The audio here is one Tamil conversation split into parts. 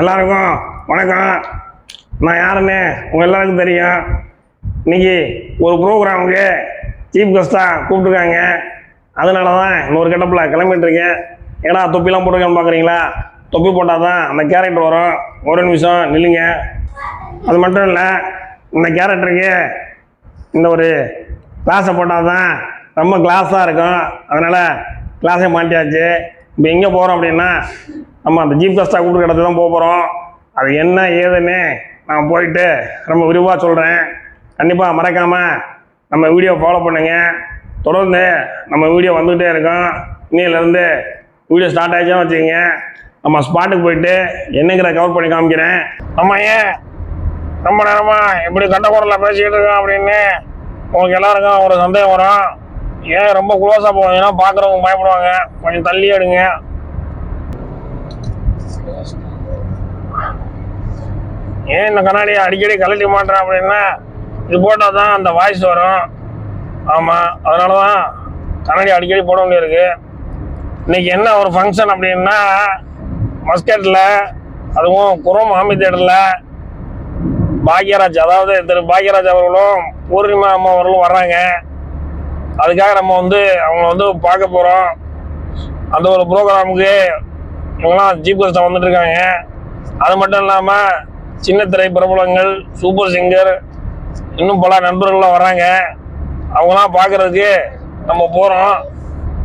எல்லாருக்கும் வணக்கம். நான் யாருன்னு உங்கள் எல்லாருக்கும் தெரியும். இன்னைக்கு ஒரு ப்ரோக்ராமுக்கு சீஃப் கெஸ்ட்டாக கூப்பிட்டுருக்காங்க. அதனால தான் இன்னொரு கெட்டப்பில் கிளம்பிட்டு இருக்கேன். ஏன்னா தொப்பிலாம் போட்டிருக்கேன்னு பார்க்குறீங்களா தொப்பி போட்டால் தான் அந்த கேரக்டர் வரும். ஒரு நிமிஷம் நில்லுங்க. அது மட்டும் இல்லை இந்த கேரக்டருக்கு இந்த ஒரு கிளாஸை போட்டால் தான் ரொம்ப கிளாஸாக இருக்கும். அதனால் கிளாஸே மாட்டியாச்சு. இப்போ எங்கே போகிறோம் அப்படின்னா நம்ம அந்த ஜீப் கஸ்டா கூப்பிட்டு இடத்துல தான் போக போகிறோம் அது என்ன ஏதுன்னு நான் போயிட்டு ரொம்ப விரிவாக சொல்கிறேன் கண்டிப்பாக மறக்காமல் நம்ம வீடியோ ஃபாலோ பண்ணுங்கள் தொடர்ந்து நம்ம வீடியோ வந்துகிட்டே இருக்கோம். இன்னையிலேருந்து வீடியோ ஸ்டார்ட் ஆகிடுச்சுன்னு வச்சுக்கோங்க. நம்ம ஸ்பாட்டுக்கு போயிட்டு என்னங்கிற கவர் பண்ணி காமிக்கிறேன். நம்ம ஏன் ரொம்ப நேரமா இப்படி கண்ட குரலில் பேசிக்கிட்டு இருக்கோம் அப்படின்னு உங்களுக்கு எல்லாருக்கும் ஒரு சந்தேகம் வரும். ஏன் ரொம்ப க்ளோஸாக போவீங்கன்னா பார்க்குறவங்க பயப்படுவாங்க. கொஞ்சம் தள்ளி எடுங்க. ஏன் இந்த கண்ணாடியை அடிக்கடி கழட்டி மாட்டேன் அப்படின்னா இது போட்டால் தான் அந்த வாய்ஸ் வரும். ஆமாம் அதனால தான் கண்ணாடி அடிக்கடி போட வேண்டியிருக்கு. இன்னைக்கு என்ன ஒரு ஃபங்க்ஷன் அப்படின்னா மஸ்கட்டில் அதுவும் குரோம் ஆமி தேட்டரில் பாக்யராஜ் அதாவது திரு பாக்யராஜ் அவர்களும் பூர்ணிமா அம்மா அவர்களும் வர்றாங்க. அதுக்காக நம்ம வந்து அவங்கள வந்து பார்க்க போகிறோம் அந்த ஒரு ப்ரோக்ராமுக்கு இவங்கெல்லாம் ஜீப் கஸ்டம் வந்துட்டு இருக்காங்க அது மட்டும் இல்லாமல் சின்ன திரை பிரபலங்கள் சூப்பர் சிங்கர் இன்னும் பல நண்பர்கள்லாம் வராங்க அவங்களாம் பார்க்கறதுக்கு நம்ம போகிறோம்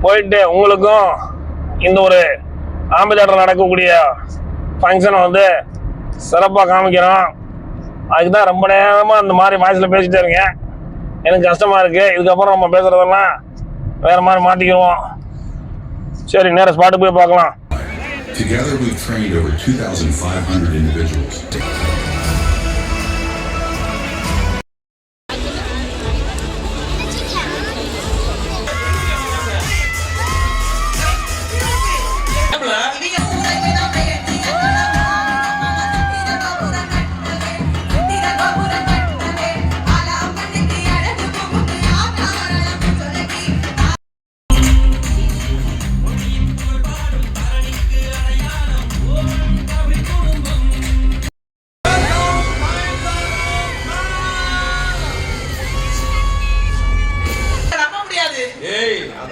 போயிட்டு உங்களுக்கும் இந்த ஒரு ஆம்பிதேட்டர் நடக்கக்கூடிய ஃபங்க்ஷனை வந்து சிறப்பாக காமிக்கிறோம். அதுக்கு தான் ரொம்ப நேரமாக அந்த மாதிரி வாய்ஸில் பேசிட்டே இருக்கேன். எனக்கு கஷ்டமாக இருக்குது இதுக்கப்புறம் நம்ம பேசுகிறதெல்லாம் வேறு மாதிரி மாற்றிக்கிடுவோம் சரி நேரம் ஸ்பாட்டு போய் பார்க்கலாம். Together, we've trained over 2,500 individuals.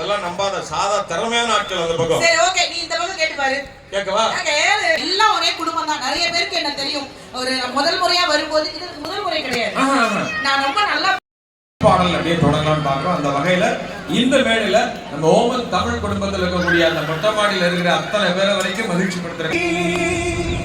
அதெல்லாம் நம்பாத சாதா திறமையான ஆட்கள் அந்த பக்கம். சரி ஓகே நீ இந்த பக்கம் கேட்டு பாரு. கேட்கவா. எல்லாம் ஒரே குடும்பம் தான். நிறைய பேருக்கு என்ன தெரியும்? ஒரு முதல் முறையா வரும்போது இது முதல் முறை கிடையாது. நான் ரொம்ப நல்லா பாடல் அப்படியே தொடங்கலாம்னு பார்க்கிறோம். அந்த வகையில இந்த மேடையில நம்ம ஓமல் தமிழ் குடும்பத்தில் இருக்கக்கூடிய அந்த மொட்டை மாடியில இருக்கிற அத்தனை பேரை வரைக்கும் மகிழ்ச்சி படுத்துறேன்